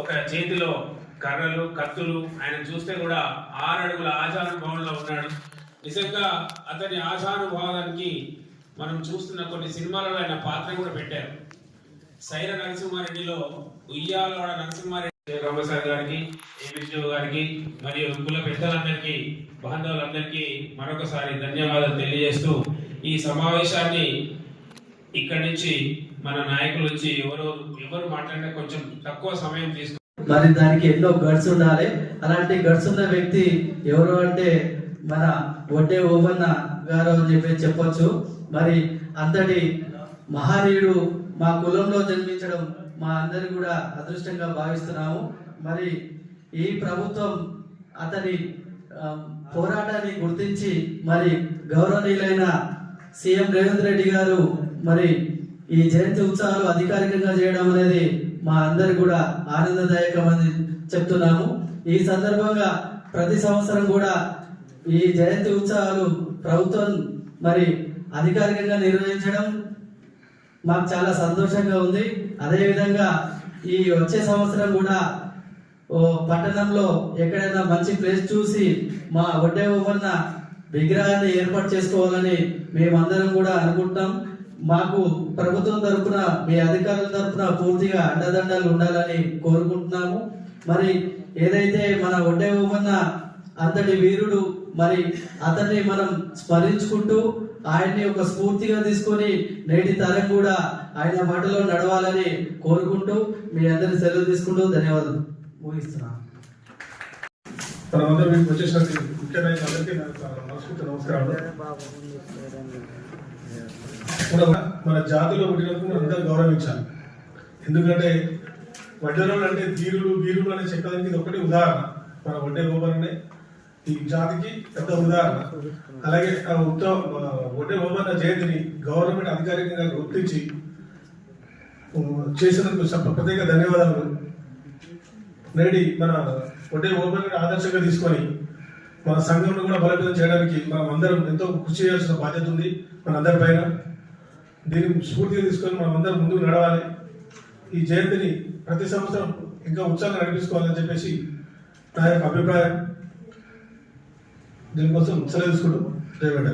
ఒక చేతిలో కర్రలు కత్తులు ఆయన చూస్తే కూడా ఆరు అడుగుల ఆచానుభవంలో ఉన్నాడు. నిజంగా అతని ఆచానుభావానికి మనం చూస్తున్న కొన్ని సినిమాలలో ఆయన పాత్ర కూడా పెట్టారు. సైర నరసింహారెడ్డిలో ఉయ్యాలవాడ నరసింహారెడ్డి రామసార్ గారికి ఏ విష్ణు గారికి మరియు కుల పెద్దలందరికీ బాంధవులందరికీ మరొకసారి ధన్యవాదాలు తెలియజేస్తూ ఈ సమావేశాన్ని ఇక్కడ నుంచి మన నాయకులు వచ్చి ఎవరు ఎవరు మాట్లాడినా కొంచెం తక్కువ సమయం తీసుకు మరి దానికి ఎన్నో గడ్స్ ఉండాలి. అలాంటి గడ్స్ ఉన్న వ్యక్తి ఎవరు అంటే మన వడ్డే ఓమన్న గారు అని చెప్పి చెప్పొచ్చు. మరి అంతటి మహనీయుడు మా కులంలో జన్మించడం మా అందరి కూడా అదృష్టంగా భావిస్తున్నాము. మరి ఈ ప్రభుత్వం అతని పోరాటాన్ని గుర్తించి మరి గౌరవనీయులైన సీఎం రేవంత్ రెడ్డి గారు మరి ఈ జయంతి ఉత్సవాలు అధికారికంగా చేయడం అనేది మా అందరి కూడా ఆనందదాయకం అని చెప్తున్నాము. ఈ సందర్భంగా ప్రతి సంవత్సరం కూడా ఈ జయంతి ఉత్సవాలు ప్రభుత్వం మరి అధికారికంగా నిర్వహించడం మాకు చాలా సంతోషంగా ఉంది. అదేవిధంగా ఈ వచ్చే సంవత్సరం కూడా ఓ పట్టణంలో ఎక్కడైనా మంచి ప్లేస్ చూసి మా ఒడ్డే ఓవన్న విగ్రహాన్ని ఏర్పాటు చేసుకోవాలని మేమందరం కూడా అనుకుంటాం మాకు ప్రభుత్వం తరపున మీ అధికారుల తరపున పూర్తిగా అండదండలు ఉండాలని కోరుకుంటున్నాము. మరి ఏదైతే మన ఒడ్డే అంతటి వీరుడు మరి అతన్ని మనం స్మరించుకుంటూ ఆయన్ని ఒక స్ఫూర్తిగా తీసుకొని నేటి తరం కూడా ఆయన బాటలో నడవాలని కోరుకుంటూ మీ అందరి సెలవు తీసుకుంటూ ధన్యవాదాలు. ముగిస్తున్నాను మనమందరం మీకు వచ్చేసరికి ముఖ్యమైన అందరికీ నా మనస్ఫూర్తి నమస్కారాలు. మన మన జాతిలో పుట్టినందుకు మనం అందరూ గౌరవించాలి. ఎందుకంటే వడ్డెరోళ్ళు అంటే ధీరులు వీరులు అనే చెప్పడానికి ఇది ఒకటి ఉదాహరణ. మన వడ్డే గోపాలనే ఈ జాతికి పెద్ద ఉదాహరణ. అలాగే ఆ వడ్డే గోపాల జయంతిని గవర్నమెంట్ అధికారికంగా గుర్తించి చేసినందుకు ప్రత్యేక ధన్యవాదాలు. నేడి మన ఒడ్డే ఓపెన్ ఆదర్శంగా తీసుకొని మన సంఘంలో కూడా బలోపేతం చేయడానికి మనం అందరం ఎంతో కృషి చేయాల్సిన బాధ్యత ఉంది మన అందరి పైన. దీన్ని స్ఫూర్తిగా తీసుకొని మనం అందరం ముందుకు నడవాలి. ఈ జయంతిని ప్రతి సంవత్సరం ఇంకా ఉత్సాహంగా నడిపించుకోవాలని చెప్పేసి నా యొక్క అభిప్రాయం. దీనికోసం సెలవు తీసుకుంటూ జయగడ్డ